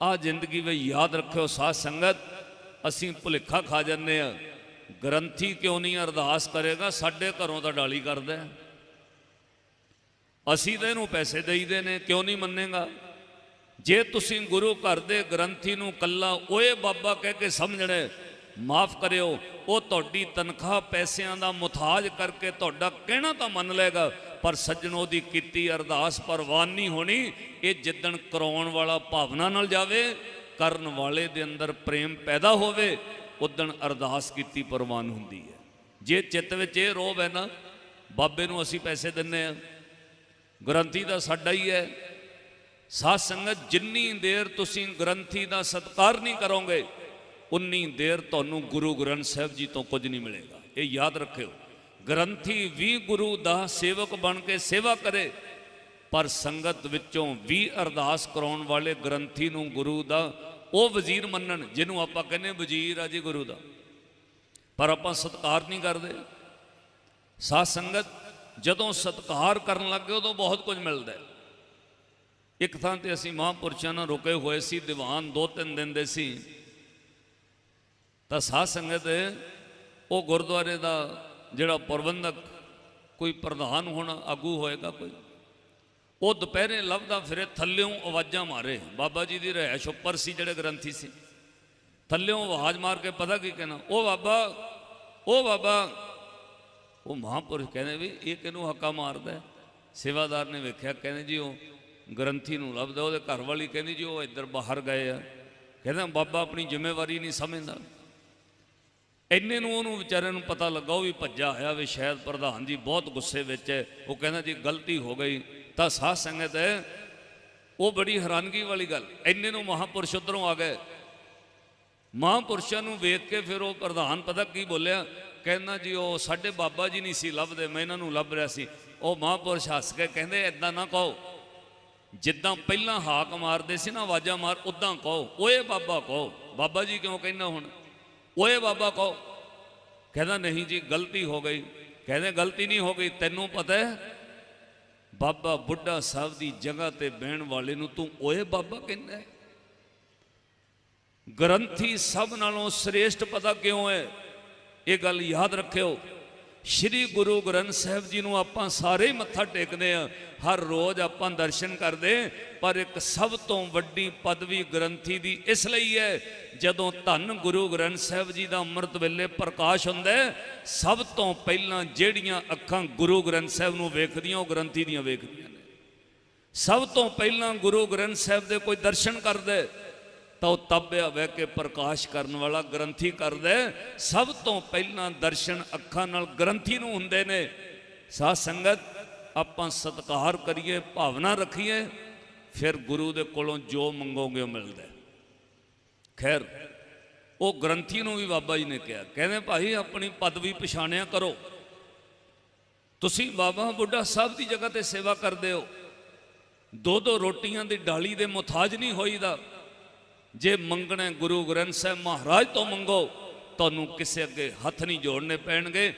ਆ ਜ਼ਿੰਦਗੀ ਵਿੱਚ ਯਾਦ ਰੱਖਿਓ ਸਾਧ ਸੰਗਤ, ਅਸੀਂ ਭੁਲੇਖਾ ਖਾ ਜਾਂਦੇ ਆ ਗ੍ਰੰਥੀ ਕਿਉਂ ਨਹੀਂ ਅਰਦਾਸ ਕਰੇਗਾ? ਸਾਡੇ ਘਰੋਂ ਤਾਂ ਡਾਲੀ ਕਰਦਾ ਅਸੀਂ ਤਾਂ ਇਹਨੂੰ ਪੈਸੇ ਦੇਈਦੇ ਨੇ, ਕਿਉਂ ਨਹੀਂ ਮੰਨੇਗਾ? ਜੇ ਤੁਸੀਂ ਗੁਰੂ ਘਰ ਦੇ ਗ੍ਰੰਥੀ ਨੂੰ ਕੱਲਾ ਓਏ ਬਾਬਾ ਕਹਿ ਕੇ ਸਮਝਣਾ ਮਾਫ ਕਰਿਓ, ਉਹ ਤੁਹਾਡੀ ਤਨਖਾਹ ਪੈਸਿਆਂ ਦਾ ਮੁਤਾਜ ਕਰਕੇ ਤੁਹਾਡਾ ਕਹਿਣਾ ਤਾਂ ਮੰਨ ਲਏਗਾ। ਪਰ ਸੱਜਣੋ ਦੀ ਕੀਤੀ ਅਰਦਾਸ ਪ੍ਰਵਾਨ ਨਹੀਂ ਹੋਣੀ, ਇਹ ਜਿੱਦਣ ਕਰਾਉਣ ਵਾਲਾ ਭਾਵਨਾ ਨਾਲ ਜਾਵੇ, ਕਰਨ ਵਾਲੇ ਦੇ ਅੰਦਰ ਪ੍ਰੇਮ ਪੈਦਾ ਹੋਵੇ, ਉਦਣ ਅਰਦਾਸ ਕੀਤੀ ਪ੍ਰਵਾਨ ਹੁੰਦੀ ਹੈ। ਜੇ ਚਿੱਤ ਵਿੱਚ ਇਹ ਰੋਬ ਹੈ ਨਾ, ਬਾਬੇ ਨੂੰ ਅਸੀਂ ਪੈਸੇ ਦਿੰਨੇ ਆ। ਗ੍ਰੰਥੀ ਦਾ ਸਾਡਾ ਹੀ ਹੈ। ਸਾਧ ਸੰਗਤ ਜਿੰਨੀ ਦੇਰ ਤੁਸੀਂ ਗ੍ਰੰਥੀ ਦਾ ਸਤਕਾਰ ਨਹੀਂ ਕਰੋਗੇ, ਉਨੀ ਦੇਰ ਤੁਹਾਨੂੰ ਗੁਰੂ ਗ੍ਰੰਥ ਸਾਹਿਬ ਜੀ ਤੋਂ ਕੁਝ ਨਹੀਂ ਮਿਲੇਗਾ। ਇਹ ਯਾਦ ਰੱਖਿਓ। ਗ੍ਰੰਥੀ ਵੀ ਗੁਰੂ ਦਾ ਸੇਵਕ ਬਣ ਕੇ ਸੇਵਾ ਕਰੇ, ਪਰ ਸੰਗਤ ਵਿੱਚੋਂ ਵੀ ਅਰਦਾਸ ਕਰਾਉਣ ਵਾਲੇ ਗ੍ਰੰਥੀ ਨੂੰ ਗੁਰੂ ਦਾ, ਉਹ ਵਜ਼ੀਰ ਮੰਨਣ, ਜਿਹਨੂੰ ਆਪਾਂ ਕਹਿੰਦੇ ਵਜ਼ੀਰ ਆ ਜੀ ਗੁਰੂ ਦਾ। ਪਰ ਆਪਾਂ ਸਤਕਾਰ ਨਹੀਂ ਕਰਦੇ। ਸਾਧ ਸੰਗਤ ਜਦੋਂ ਸਤਕਾਰ ਕਰਨ ਲੱਗੇ, ਉਦੋਂ ਬਹੁਤ ਕੁਝ ਮਿਲਦਾ ਹੈ। ਇੱਕ ਥਾਂ ਤੇ ਅਸੀਂ ਮਹਾਂਪੁਰਸ਼ਾਂ ਨਾਲ ਰੁਕੇ ਹੋਏ ਸੀ, ਦੀਵਾਨ ਦੋ ਤਿੰਨ ਦਿਨ ਦੇ ਸੀ। ਤਾਂ ਸਾਧ ਸੰਗਤ ਉਹ ਗੁਰਦੁਆਰੇ ਦਾ ਜਿਹੜਾ ਪ੍ਰਬੰਧਕ ਕੋਈ ਪ੍ਰਧਾਨ ਹੋਣਾ, ਆਗੂ ਹੋਏਗਾ ਕੋਈ, ਉਹ ਦੁਪਹਿਰੇ ਲੱਭਦਾ ਫਿਰੇ, ਥੱਲਿਓਂ ਆਵਾਜ਼ਾਂ ਮਾਰੇ। ਬਾਬਾ ਜੀ ਦੀ ਰਹਿਸ਼ ਉੱਪਰ ਸੀ ਜਿਹੜੇ ਗ੍ਰੰਥੀ ਸੀ। ਥੱਲਿਓਂ ਆਵਾਜ਼ ਮਾਰ ਕੇ ਪਤਾ ਕੀ ਕਹਿਣਾ? ਉਹ ਬਾਬਾ ਉਹ ਬਾਬਾ। ਉਹ ਮਹਾਪੁਰਸ਼ ਕਹਿੰਦੇ ਵੀ, ਇਹ ਕਿਹਨੂੰ ਹੱਕਾ ਮਾਰਦਾ ਸੇਵਾਦਾਰ ਨੇ ਵੇਖਿਆ, ਕਹਿੰਦੇ ਜੀ ਉਹ ਗ੍ਰੰਥੀ ਨੂੰ ਲੱਭਦਾ, ਉਹਦੇ ਘਰ ਵਾਲੀ ਕਹਿੰਦੀ ਜੀ ਉਹ ਇੱਧਰ ਬਾਹਰ ਗਏ ਆ। ਕਹਿੰਦਾ, ਬਾਬਾ ਆਪਣੀ ਜ਼ਿੰਮੇਵਾਰੀ ਨਹੀਂ ਸਮਝਦਾ। ਇੰਨੇ ਨੂੰ ਉਹਨੂੰ ਵਿਚਾਰੇ ਨੂੰ ਪਤਾ ਲੱਗਾ, ਉਹ ਵੀ ਭੱਜਾ ਹੋਇਆ ਵੀ ਸ਼ਾਇਦ ਪ੍ਰਧਾਨ ਜੀ ਬਹੁਤ ਗੁੱਸੇ ਵਿੱਚ ਹੈ। ਉਹ ਕਹਿੰਦਾ ਜੀ ਗਲਤੀ ਹੋ ਗਈ। ਤਾਂ ਸਾਧ ਸੰਗਤ ਹੈ ਉਹ ਬੜੀ ਹੈਰਾਨਗੀ ਵਾਲੀ ਗੱਲ, ਇੰਨੇ ਨੂੰ ਮਹਾਪੁਰਸ਼ ਉਧਰੋਂ ਆ ਗਏ। ਮਹਾਂਪੁਰਸ਼ਾਂ ਨੂੰ ਵੇਖ ਕੇ ਫਿਰ ਉਹ ਪ੍ਰਧਾਨ ਪਤਾ ਕੀ ਬੋਲਿਆ? ਕਹਿੰਦਾ ਜੀ, ਉਹ ਸਾਡੇ ਬਾਬਾ ਜੀ ਨਹੀਂ ਸੀ ਲੱਭਦੇ, ਮੈਂ ਇਹਨਾਂ ਨੂੰ ਲੱਭ ਰਿਹਾ ਸੀ। ਉਹ ਮਹਾਂਪੁਰਸ਼ ਹੱਸ ਕੇ ਕਹਿੰਦੇ ਐਦਾਂ ਨਾ ਕਹੋ। ਜਿੱਦਾਂ ਪਹਿਲਾਂ ਹਾਕ ਮਾਰਦੇ ਸੀ ਨਾ, ਆਵਾਜ਼ਾਂ ਮਾਰ ਉਦਾਂ ਕਹੋ। ਓਏ ਬਾਬਾ ਕਹੋ। ਬਾਬਾ ਜੀ ਕਿਉਂ ਕਹਿੰਦਾ ਹੁਣ? ਓਏ ਬਾਬਾ ਕਹੋ। ਕਹਿੰਦਾ, ਨਹੀਂ ਜੀ, ਗਲਤੀ ਹੋ ਗਈ। ਕਹਿੰਦੇ, ਗਲਤੀ ਨਹੀਂ ਹੋ ਗਈ, ਤੈਨੂੰ ਪਤਾ ਹੈ? ਬਾਬਾ ਬੁੱਢਾ ਸਾਹਿਬ ਦੀ ਜਗ੍ਹਾ ਤੇ ਬਹਿਣ ਵਾਲੇ ਨੂੰ ਤੂੰ ਓਏ ਬਾਬਾ ਕਹਿੰਦਾ ਗ੍ਰੰਥੀ ਸਭ ਨਾਲੋਂ ਸ੍ਰੇਸ਼ਟ ਪਤਾ ਕਿਉਂ ਹੈ? ਇਹ ਗੱਲ ਯਾਦ ਰੱਖਿਓ। ਸ਼੍ਰੀ ਗੁਰੂ ਗ੍ਰੰਥ ਸਾਹਿਬ ਜੀ ਨੂੰ ਆਪਾਂ ਸਾਰੇ ਮੱਥਾ ਟੇਕਦੇ ਆ ਹਰ ਰੋਜ਼ ਆਪਾਂ ਦਰਸ਼ਨ ਕਰਦੇ ਪਰ ਇੱਕ ਸਭ ਤੋਂ ਵੱਡੀ ਪਦਵੀ ਗ੍ਰੰਥੀ ਦੀ ਇਸ ਲਈ ਹੈ, ਜਦੋਂ ਧੰਨ ਗੁਰੂ ਗ੍ਰੰਥ ਸਾਹਿਬ ਜੀ ਦਾ ਅੰਮ੍ਰਿਤ ਵੇਲੇ ਪ੍ਰਕਾਸ਼ ਹੁੰਦਾ ਸਭ ਤੋਂ ਪਹਿਲਾਂ ਜਿਹੜੀਆਂ ਅੱਖਾਂ ਗੁਰੂ ਗ੍ਰੰਥ ਸਾਹਿਬ ਨੂੰ ਵੇਖਦੀਆਂ, ਉਹ ਗ੍ਰੰਥੀ ਦੀਆਂ ਵੇਖਦੀਆਂ ਨੇ। ਸਭ ਤੋਂ ਪਹਿਲਾਂ ਗੁਰੂ ਗ੍ਰੰਥ ਸਾਹਿਬ ਦੇ ਕੋਈ ਦਰਸ਼ਨ ਕਰਦਾ ਤਾਂ ਉਹ ਤਪਿਆ ਬਹਿ ਕੇ ਪ੍ਰਕਾਸ਼ ਕਰਨ ਵਾਲਾ ਗ੍ਰੰਥੀ ਕਰਦਾ ਸਭ ਤੋਂ ਪਹਿਲਾਂ ਦਰਸ਼ਨ ਅੱਖਾਂ ਨਾਲ ਗ੍ਰੰਥੀ ਨੂੰ ਹੁੰਦੇ ਨੇ। ਸਾਧ ਸੰਗਤ, ਆਪਾਂ ਸਤਿਕਾਰ ਕਰੀਏ, ਭਾਵਨਾ ਰੱਖੀਏ, ਫਿਰ ਗੁਰੂ ਦੇ ਕੋਲੋਂ ਜੋ ਮੰਗੋਗੇ ਉਹ ਮਿਲਦਾ ਖੈਰ, ਉਹ ਗ੍ਰੰਥੀ ਨੂੰ ਵੀ ਬਾਬਾ ਜੀ ਨੇ ਕਿਹਾ, ਕਹਿੰਦੇ ਭਾਈ ਆਪਣੀ ਪਦਵੀ ਪਛਾਣਿਆ ਕਰੋ। ਤੁਸੀਂ ਬਾਬਾ ਬੁੱਢਾ ਸਾਹਿਬ ਦੀ ਜਗ੍ਹਾ ਤੇ ਸੇਵਾ ਕਰਦੇ ਹੋ। ਦੋ ਦੋ ਰੋਟੀਆਂ ਦੀ ਡਾਲੀ ਦੇ ਮੁਤਾਜ ਨਹੀਂ ਹੋਈਦਾ। ਜੇ ਮੰਗਣੇ ਗੁਰੂ ਗ੍ਰੰਥ ਸਾਹਿਬ ਮਹਾਰਾਜ ਤੋਂ ਮੰਗੋ, ਤੁਹਾਨੂੰ ਕਿਸੇ ਅੱਗੇ ਹੱਥ ਨਹੀਂ ਜੋੜਨੇ ਪੈਣਗੇ।